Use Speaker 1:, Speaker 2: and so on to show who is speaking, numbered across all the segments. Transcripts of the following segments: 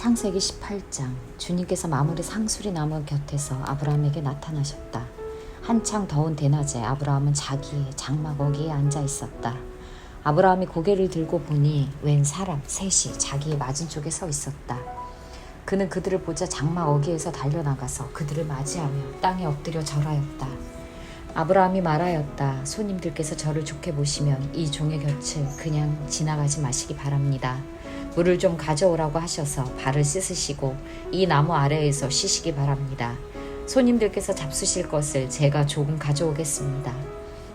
Speaker 1: 창세기 18장 주님께서 마무리 상수리 나무 곁에서 아브라함에게 나타나셨다. 한창 더운 대낮에 아브라함은 자기의 장막 어귀에 앉아 있었다. 아브라함이 고개를 들고 보니 웬 사람 셋이 자기의 맞은쪽에 서 있었다. 그는 그들을 보자 장막 어귀에서 달려나가서 그들을 맞이하며 땅에 엎드려 절하였다. 아브라함이 말하였다. 손님들께서 저를 좋게 보시면 이 종의 곁을 그냥 지나가지 마시기 바랍니다. 물을 좀 가져오라고 하셔서 발을 씻으시고 이 나무 아래에서 쉬시기 바랍니다. 손님들께서 잡수실 것을 제가 조금 가져오겠습니다.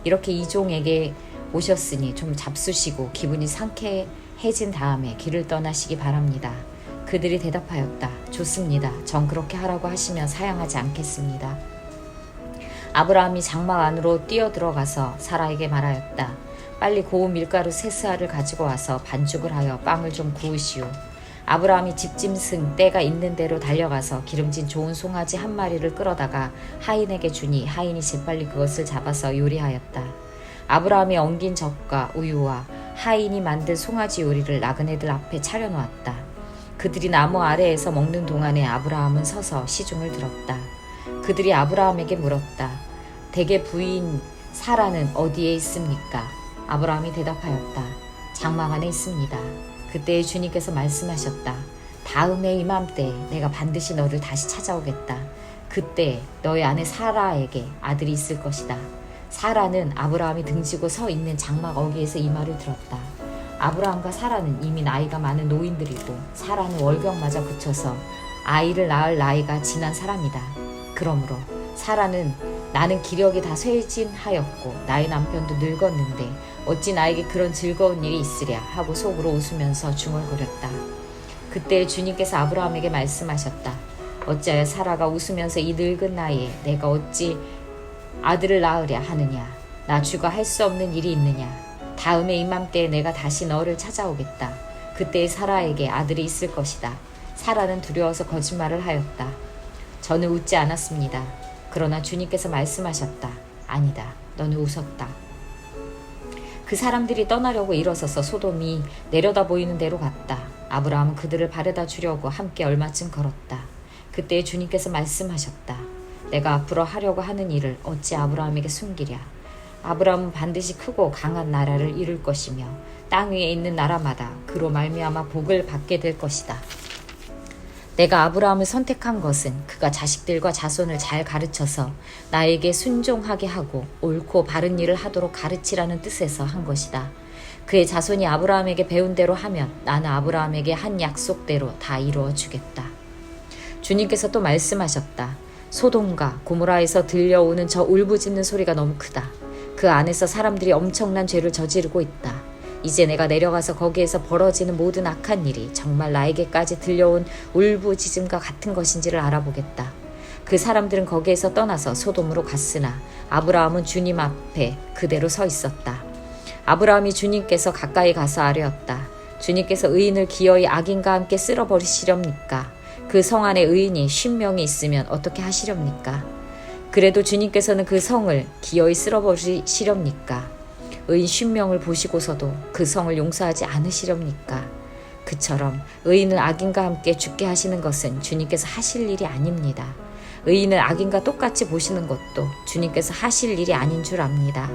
Speaker 1: 이렇게 이종에게 오셨으니 좀 잡수시고 기분이 상쾌해진 다음에 길을 떠나시기 바랍니다. 그들이 대답하였다. 좋습니다. 전 그렇게 하라고 하시면 사양하지 않겠습니다. 아브라함이 장막 안으로 뛰어 들어가서 사라에게 말하였다. 빨리 고운 밀가루 세 스알을 가지고 와서 반죽을 하여 빵을 좀 구우시오. 아브라함이 집짐승 때가 있는 대로 달려가서 기름진 좋은 송아지 한 마리를 끌어다가 하인에게 주니 하인이 재빨리 그것을 잡아서 요리하였다. 아브라함이 엉긴 젖과 우유와 하인이 만든 송아지 요리를 나그네들 앞에 차려놓았다. 그들이 나무 아래에서 먹는 동안에 아브라함은 서서 시중을 들었다. 그들이 아브라함에게 물었다. 대개 부인 사라는 어디에 있습니까? 아브라함이 대답하였다. 장막 안에 있습니다. 그때 주님께서 말씀하셨다. 다음에 이맘때 내가 반드시 너를 다시 찾아오겠다. 그때 너의 아내 사라에게 아들이 있을 것이다. 사라는 아브라함이 등지고 서 있는 장막 어귀에서 이 말을 들었다. 아브라함과 사라는 이미 나이가 많은 노인들이고 사라는 월경마저 그쳐서 아이를 낳을 나이가 지난 사람이다. 그러므로 사라는 나는 기력이 다 쇠진하였고 나의 남편도 늙었는데 어찌 나에게 그런 즐거운 일이 있으랴 하고 속으로 웃으면서 중얼거렸다. 그때 주님께서 아브라함에게 말씀하셨다. 어찌하여 사라가 웃으면서 이 늙은 나이에 내가 어찌 아들을 낳으랴 하느냐. 나 주가 할 수 없는 일이 있느냐. 다음에 이맘때에 내가 다시 너를 찾아오겠다. 그때 사라에게 아들이 있을 것이다. 사라는 두려워서 거짓말을 하였다. 저는 웃지 않았습니다. 그러나 주님께서 말씀하셨다. 아니다. 너는 웃었다. 그 사람들이 떠나려고 일어서서 소돔이 내려다 보이는 대로 갔다. 아브라함은 그들을 바래다 주려고 함께 얼마쯤 걸었다. 그때 주님께서 말씀하셨다. 내가 앞으로 하려고 하는 일을 어찌 아브라함에게 숨기랴. 아브라함은 반드시 크고 강한 나라를 이룰 것이며 땅 위에 있는 나라마다 그로 말미암아 복을 받게 될 것이다. 내가 아브라함을 선택한 것은 그가 자식들과 자손을 잘 가르쳐서 나에게 순종하게 하고 옳고 바른 일을 하도록 가르치라는 뜻에서 한 것이다. 그의 자손이 아브라함에게 배운 대로 하면 나는 아브라함에게 한 약속대로 다 이루어 주겠다. 주님께서 또 말씀하셨다. 소돔과 고모라에서 들려오는 저 울부짖는 소리가 너무 크다. 그 안에서 사람들이 엄청난 죄를 저지르고 있다. 이제 내가 내려가서 거기에서 벌어지는 모든 악한 일이 정말 나에게까지 들려온 울부짖음과 같은 것인지를 알아보겠다. 그 사람들은 거기에서 떠나서 소돔으로 갔으나 아브라함은 주님 앞에 그대로 서 있었다. 아브라함이 주님께서 가까이 가서 아뢰었다. 주님께서 의인을 기어이 악인과 함께 쓸어버리시렵니까? 그 성 안에 의인이 쉰 명이 있으면 어떻게 하시렵니까? 그래도 주님께서는 그 성을 기어이 쓸어버리시렵니까? 의인 쉰명을 보시고서도 그 성을 용서하지 않으시렵니까? 그처럼 의인을 악인과 함께 죽게 하시는 것은 주님께서 하실 일이 아닙니다. 의인을 악인과 똑같이 보시는 것도 주님께서 하실 일이 아닌 줄 압니다.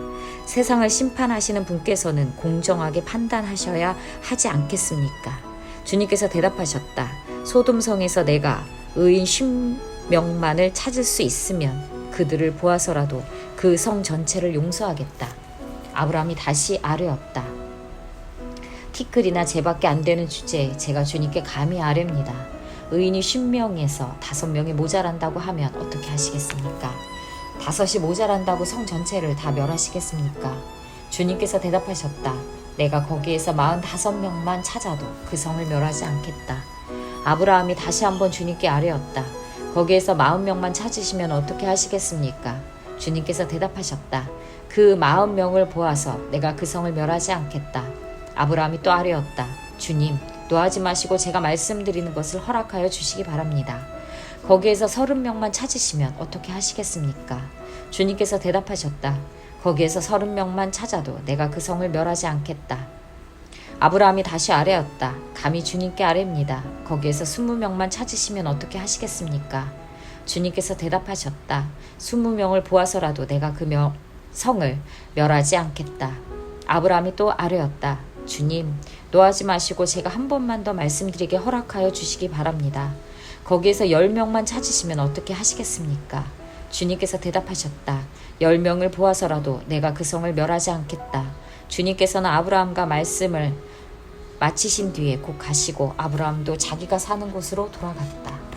Speaker 1: 세상을 심판하시는 분께서는 공정하게 판단하셔야 하지 않겠습니까? 주님께서 대답하셨다. 소돔성에서 내가 의인 쉰명만을 찾을 수 있으면 그들을 보아서라도 그 성 전체를 용서하겠다. 아브라함이 다시 아뢰었다. 티끌이나 제밖에 안 되는 주제에 제가 주님께 감히 아뢰입니다. 의인이 10명에서 5명이 모자란다고 하면 어떻게 하시겠습니까? 다섯이 모자란다고 성 전체를 다 멸하시겠습니까? 주님께서 대답하셨다. 내가 거기에서 45명만 찾아도 그 성을 멸하지 않겠다. 아브라함이 다시 한번 주님께 아뢰었다. 거기에서 40명만 찾으시면 어떻게 하시겠습니까? 주님께서 대답하셨다. 그 마흔 명을 보아서 내가 그 성을 멸하지 않겠다. 아브라함이 또 아뢰었다. 주님, 노하지 마시고 제가 말씀드리는 것을 허락하여 주시기 바랍니다. 거기에서 서른 명만 찾으시면 어떻게 하시겠습니까? 주님께서 대답하셨다. 거기에서 서른 명만 찾아도 내가 그 성을 멸하지 않겠다. 아브라함이 다시 아뢰었다. 감히 주님께 아뢰입니다. 거기에서 스무 명만 찾으시면 어떻게 하시겠습니까? 주님께서 대답하셨다. 스무 명을 보아서라도 내가 그 명, 성을 멸하지 않겠다. 아브라함이 또 아뢰었다. 주님, 노하지 마시고 제가 한 번만 더 말씀드리게 허락하여 주시기 바랍니다. 거기에서 열 명만 찾으시면 어떻게 하시겠습니까? 주님께서 대답하셨다. 열 명을 보아서라도 내가 그 성을 멸하지 않겠다. 주님께서는 아브라함과 말씀을 마치신 뒤에 곧 가시고 아브라함도 자기가 사는 곳으로 돌아갔다.